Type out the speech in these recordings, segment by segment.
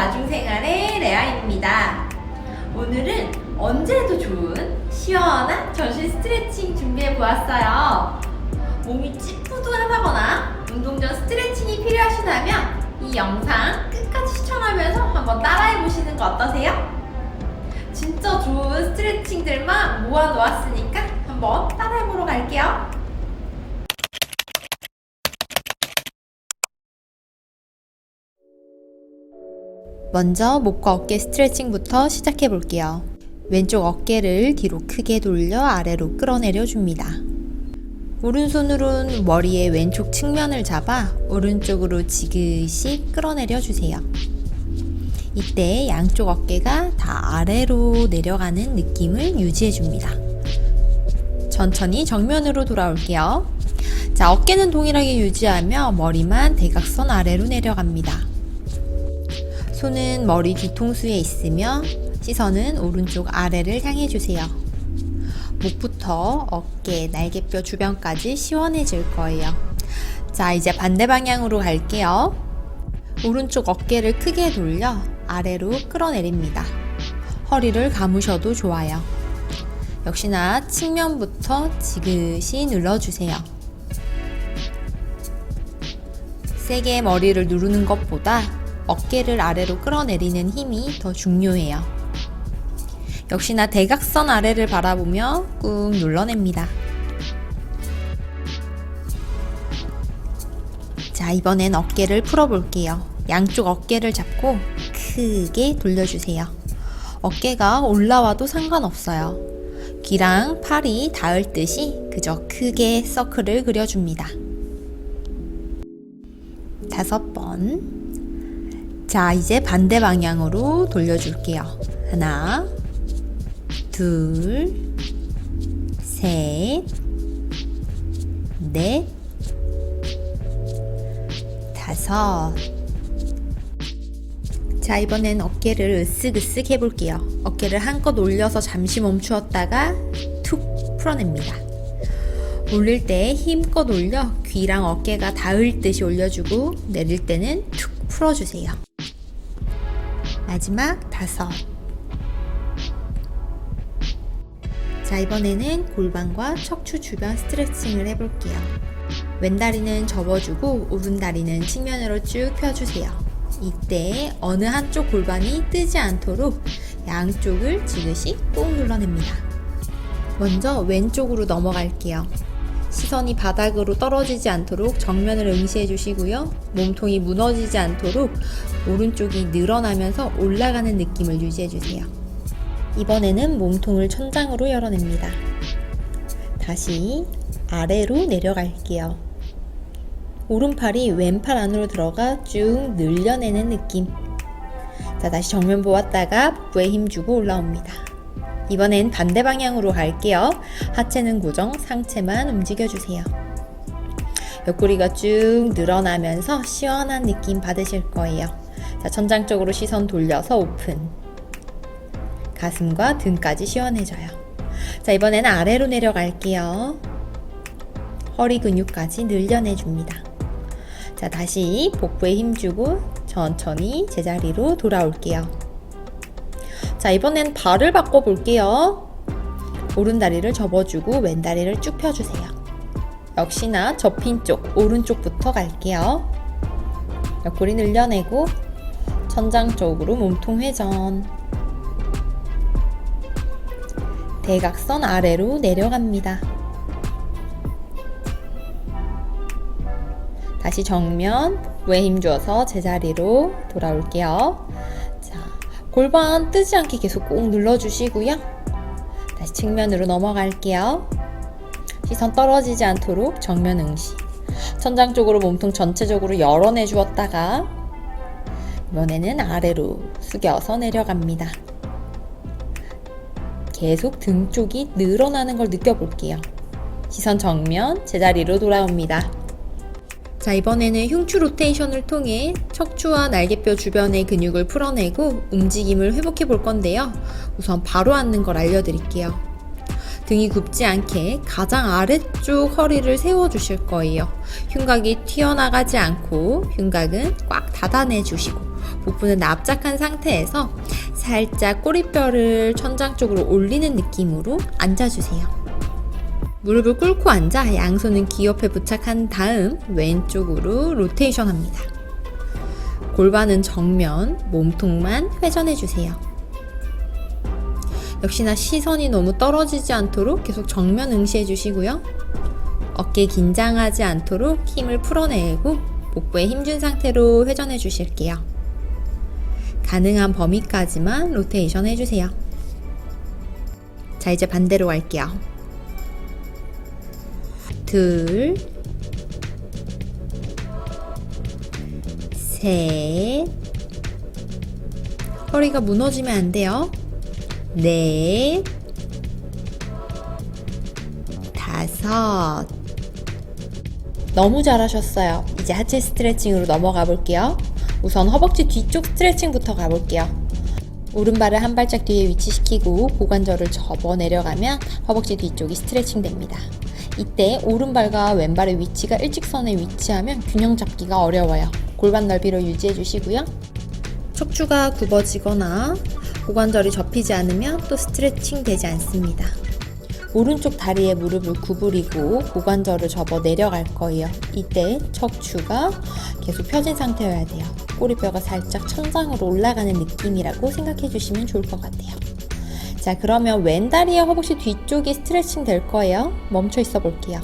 다중생활의 레아입니다. 오늘은 언제 해도 좋은 시원한 전신 스트레칭 준비해 보았어요. 몸이 찌뿌둥하다거나 운동 전 스트레칭이 필요하시다면 이 영상 끝까지 시청하면서 한번 따라해 보시는 거 어떠세요? 진짜 좋은 스트레칭들만 모아 놓았으니까 한번 따라해 보러 갈게요. 먼저 목과 어깨 스트레칭부터 시작해 볼게요. 왼쪽 어깨를 뒤로 크게 돌려 아래로 끌어내려 줍니다. 오른손으로는 머리의 왼쪽 측면을 잡아 오른쪽으로 지그시 끌어내려 주세요. 이때 양쪽 어깨가 다 아래로 내려가는 느낌을 유지해 줍니다. 천천히 정면으로 돌아올게요. 자, 어깨는 동일하게 유지하며 머리만 대각선 아래로 내려갑니다. 손은 머리 뒤통수에 있으며 시선은 오른쪽 아래를 향해 주세요. 목부터 어깨, 날개뼈 주변까지 시원해질 거예요. 자, 이제 반대 방향으로 갈게요. 오른쪽 어깨를 크게 돌려 아래로 끌어내립니다. 허리를 감으셔도 좋아요. 역시나 측면부터 지그시 눌러주세요. 세게 머리를 누르는 것보다 어깨를 아래로 끌어내리는 힘이 더 중요해요. 역시나 대각선 아래를 바라보며 꾹 눌러냅니다. 자, 이번엔 어깨를 풀어볼게요. 양쪽 어깨를 잡고 크게 돌려주세요. 어깨가 올라와도 상관없어요. 귀랑 팔이 닿을 듯이 그저 크게 서클을 그려줍니다. 다섯 번. 자, 이제 반대 방향으로 돌려줄게요. 하나, 둘, 셋, 넷, 다섯. 자, 이번엔 어깨를 으쓱으쓱 해볼게요. 어깨를 한껏 올려서 잠시 멈추었다가 툭 풀어냅니다. 올릴 때 힘껏 올려 귀랑 어깨가 닿을 듯이 올려주고 내릴 때는 툭 풀어주세요. 마지막 다섯. 자, 이번에는 골반과 척추 주변 스트레칭을 해볼게요. 왼다리는 접어주고 오른다리는 측면으로 쭉 펴주세요. 이때 어느 한쪽 골반이 뜨지 않도록 양쪽을 지그시 꾹 눌러냅니다. 먼저 왼쪽으로 넘어갈게요. 시선이 바닥으로 떨어지지 않도록 정면을 응시해 주시고요. 몸통이 무너지지 않도록 오른쪽이 늘어나면서 올라가는 느낌을 유지해 주세요. 이번에는 몸통을 천장으로 열어냅니다. 다시 아래로 내려갈게요. 오른팔이 왼팔 안으로 들어가 쭉 늘려내는 느낌. 자, 다시 정면 보았다가 복부에 힘주고 올라옵니다. 이번엔 반대 방향으로 갈게요. 하체는 고정, 상체만 움직여주세요. 옆구리가 쭉 늘어나면서 시원한 느낌 받으실 거예요. 자, 천장 쪽으로 시선 돌려서 오픈. 가슴과 등까지 시원해져요. 자, 이번에는 아래로 내려갈게요. 허리 근육까지 늘려내줍니다. 자, 다시 복부에 힘주고 천천히 제자리로 돌아올게요. 자, 이번엔 발을 바꿔볼게요. 오른 다리를 접어주고 왼 다리를 쭉 펴주세요. 역시나 접힌 쪽, 오른쪽부터 갈게요. 옆구리 늘려내고 천장 쪽으로 몸통 회전. 대각선 아래로 내려갑니다. 다시 정면, 왜 힘줘서 제자리로 돌아올게요. 자, 골반 뜨지 않게 계속 꼭 눌러주시고요. 다시 측면으로 넘어갈게요. 시선 떨어지지 않도록 정면 응시. 천장 쪽으로 몸통 전체적으로 열어내 주었다가 이번에는 아래로 숙여서 내려갑니다. 계속 등 쪽이 늘어나는 걸 느껴볼게요. 시선 정면, 제자리로 돌아옵니다. 자, 이번에는 흉추 로테이션을 통해 척추와 날개뼈 주변의 근육을 풀어내고 움직임을 회복해 볼 건데요. 우선 바로 앉는 걸 알려드릴게요. 등이 굽지 않게 가장 아래쪽 허리를 세워주실 거예요. 흉곽이 튀어나가지 않고 흉곽은 꽉 닫아내 주시고 복부는 납작한 상태에서 살짝 꼬리뼈를 천장 쪽으로 올리는 느낌으로 앉아주세요. 무릎을 꿇고 앉아 양손은 귀 옆에 부착한 다음 왼쪽으로 로테이션 합니다. 골반은 정면, 몸통만 회전해 주세요. 역시나 시선이 너무 떨어지지 않도록 계속 정면 응시해 주시고요. 어깨 긴장하지 않도록 힘을 풀어내고 복부에 힘준 상태로 회전해 주실게요. 가능한 범위까지만 로테이션 해주세요. 자, 이제 반대로 갈게요. 둘, 셋, 허리가 무너지면 안 돼요. 넷, 다섯. 너무 잘하셨어요. 이제 하체 스트레칭으로 넘어가 볼게요. 우선 허벅지 뒤쪽 스트레칭부터 가볼게요. 오른발을 한 발짝 뒤에 위치시키고 고관절을 접어 내려가면 허벅지 뒤쪽이 스트레칭 됩니다. 이때 오른발과 왼발의 위치가 일직선에 위치하면 균형 잡기가 어려워요. 골반 넓이로 유지해 주시고요. 척추가 굽어지거나 고관절이 접히지 않으면 또 스트레칭 되지 않습니다. 오른쪽 다리에 무릎을 구부리고 고관절을 접어 내려갈 거예요. 이때 척추가 계속 펴진 상태여야 돼요. 꼬리뼈가 살짝 천장으로 올라가는 느낌이라고 생각해 주시면 좋을 것 같아요. 자, 그러면 왼다리의 허벅지 뒤쪽이 스트레칭 될 거예요. 멈춰 있어 볼게요.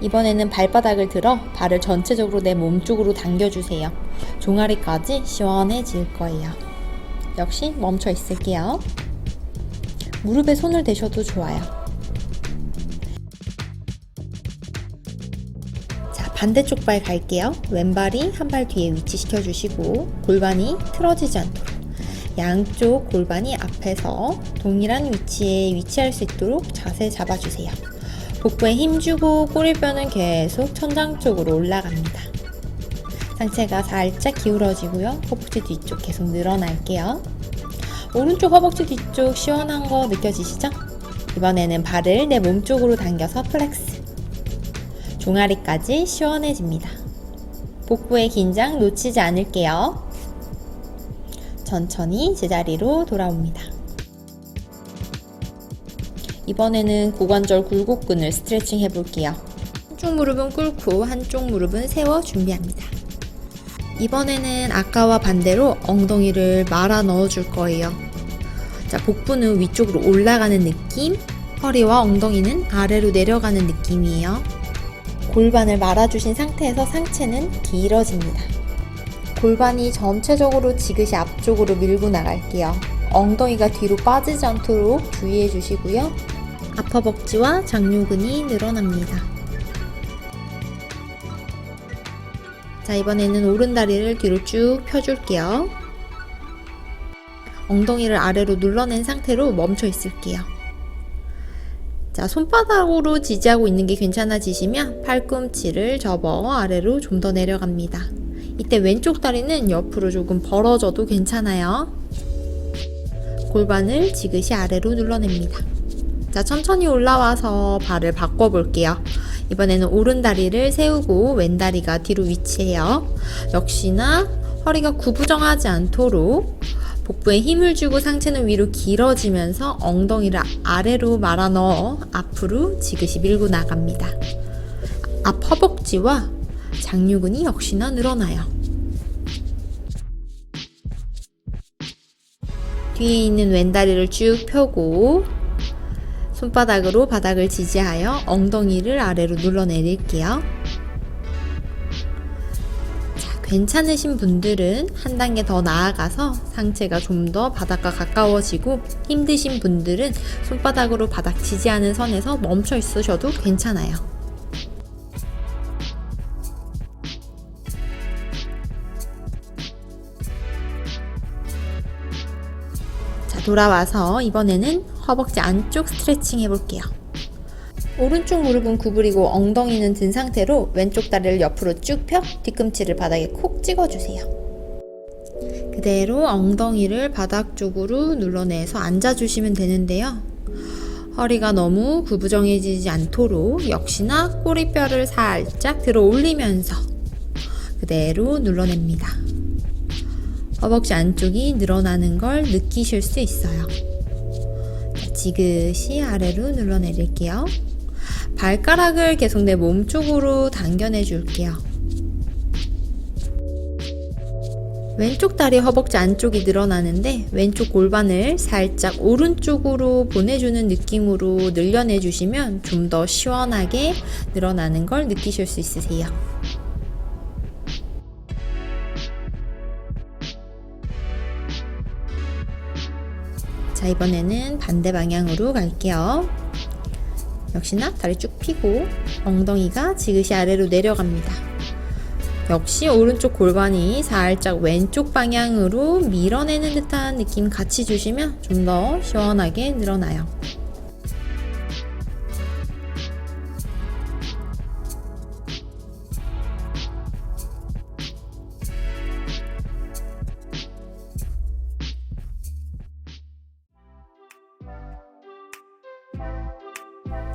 이번에는 발바닥을 들어 발을 전체적으로 내 몸 쪽으로 당겨주세요. 종아리까지 시원해질 거예요. 역시 멈춰 있을게요. 무릎에 손을 대셔도 좋아요. 반대쪽 발 갈게요. 왼발이 한 발 뒤에 위치시켜 주시고 골반이 틀어지지 않도록 양쪽 골반이 앞에서 동일한 위치에 위치할 수 있도록 자세 잡아주세요. 복부에 힘주고 꼬리뼈는 계속 천장 쪽으로 올라갑니다. 상체가 살짝 기울어지고요. 허벅지 뒤쪽 계속 늘어날게요. 오른쪽 허벅지 뒤쪽 시원한 거 느껴지시죠? 이번에는 발을 내 몸 쪽으로 당겨서 플렉스. 종아리까지 시원해집니다. 복부의 긴장 놓치지 않을게요. 천천히 제자리로 돌아옵니다. 이번에는 고관절 굴곡근을 스트레칭 해볼게요. 한쪽 무릎은 꿇고 한쪽 무릎은 세워 준비합니다. 이번에는 아까와 반대로 엉덩이를 말아 넣어 줄 거예요. 자, 복부는 위쪽으로 올라가는 느낌, 허리와 엉덩이는 아래로 내려가는 느낌이에요. 골반을 말아주신 상태에서 상체는 길어집니다. 골반이 전체적으로 지그시 앞쪽으로 밀고 나갈게요. 엉덩이가 뒤로 빠지지 않도록 주의해 주시고요. 앞허벅지와 장요근이 늘어납니다. 자, 이번에는 오른 다리를 뒤로 쭉 펴줄게요. 엉덩이를 아래로 눌러낸 상태로 멈춰 있을게요. 자, 손바닥으로 지지하고 있는 게 괜찮아지시면 팔꿈치를 접어 아래로 좀 더 내려갑니다. 이때 왼쪽 다리는 옆으로 조금 벌어져도 괜찮아요. 골반을 지그시 아래로 눌러냅니다. 자, 천천히 올라와서 발을 바꿔볼게요. 이번에는 오른 다리를 세우고 왼 다리가 뒤로 위치해요. 역시나 허리가 구부정하지 않도록 복부에 힘을 주고 상체는 위로 길어지면서 엉덩이를 아래로 말아 넣어 앞으로 지그시 밀고 나갑니다. 앞 허벅지와 장요근이 역시나 늘어나요. 뒤에 있는 왼다리를 쭉 펴고 손바닥으로 바닥을 지지하여 엉덩이를 아래로 눌러내릴게요. 자, 괜찮으신 분들은 한 단계 더 나아가서 상체가 좀 더 바닥과 가까워지고 힘드신 분들은 손바닥으로 바닥 지지하는 선에서 멈춰 있으셔도 괜찮아요. 자, 돌아와서 이번에는 허벅지 안쪽 스트레칭 해볼게요. 오른쪽 무릎은 구부리고 엉덩이는 든 상태로 왼쪽 다리를 옆으로 쭉 펴 뒤꿈치를 바닥에 콕 찍어주세요. 그대로 엉덩이를 바닥 쪽으로 눌러내서 앉아주시면 되는데요. 허리가 너무 구부정해지지 않도록 역시나 꼬리뼈를 살짝 들어 올리면서 그대로 눌러냅니다. 허벅지 안쪽이 늘어나는 걸 느끼실 수 있어요. 지그시 아래로 눌러내릴게요. 발가락을 계속 내 몸 쪽으로 당겨내 줄게요. 왼쪽 다리 허벅지 안쪽이 늘어나는데 왼쪽 골반을 살짝 오른쪽으로 보내주는 느낌으로 늘려내 주시면 좀 더 시원하게 늘어나는 걸 느끼실 수 있으세요. 자, 이번에는 반대 방향으로 갈게요. 역시나 다리 쭉 펴고 엉덩이가 지그시 아래로 내려갑니다. 역시 오른쪽 골반이 살짝 왼쪽 방향으로 밀어내는 듯한 느낌 같이 주시면 좀 더 시원하게 늘어나요.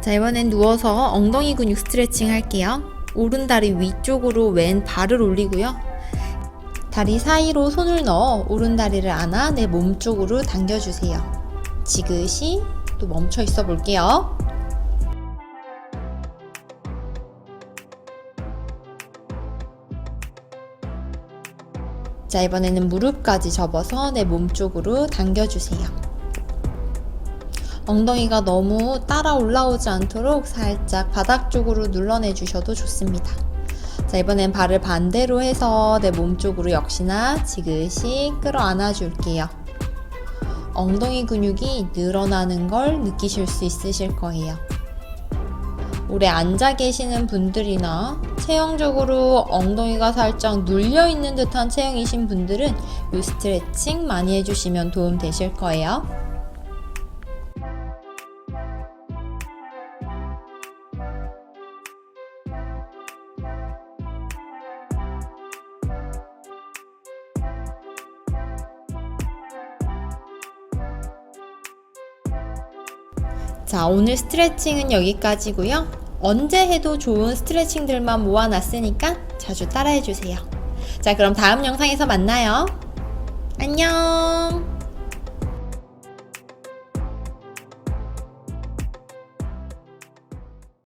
자, 이번엔 누워서 엉덩이 근육 스트레칭 할게요. 오른 다리 위쪽으로 왼 발을 올리고요. 다리 사이로 손을 넣어 오른 다리를 안아 내 몸 쪽으로 당겨주세요. 지그시 또 멈춰 있어 볼게요. 자, 이번에는 무릎까지 접어서 내 몸 쪽으로 당겨주세요. 엉덩이가 너무 따라 올라오지 않도록 살짝 바닥 쪽으로 눌러내 주셔도 좋습니다. 자, 이번엔 발을 반대로 해서 내 몸 쪽으로 역시나 지그시 끌어안아 줄게요. 엉덩이 근육이 늘어나는 걸 느끼실 수 있으실 거예요. 오래 앉아 계시는 분들이나 체형적으로 엉덩이가 살짝 눌려 있는 듯한 체형이신 분들은 이 스트레칭 많이 해주시면 도움 되실 거예요. 자, 오늘 스트레칭은 여기까지고요. 언제 해도 좋은 스트레칭들만 모아놨으니까 자주 따라해주세요. 자, 그럼 다음 영상에서 만나요. 안녕!